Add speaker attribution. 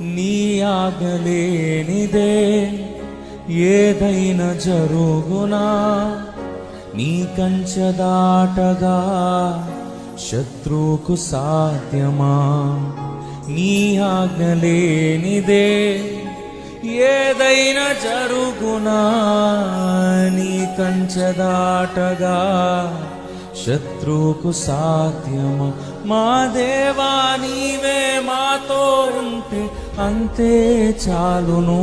Speaker 1: నీ ఆగలేనిదే ఏదైనా జరుగునా? నీ కంచె దాటగా శత్రువుకు సాధ్యమా? నీ ఆజ్ఞలేనిదే ఏదైనా జరుగునా? నీ కంచె దాటగా శత్రువుకు సాధ్యమా? మా దేవా నీవే మాతో ఉంటే అంతే చాలును.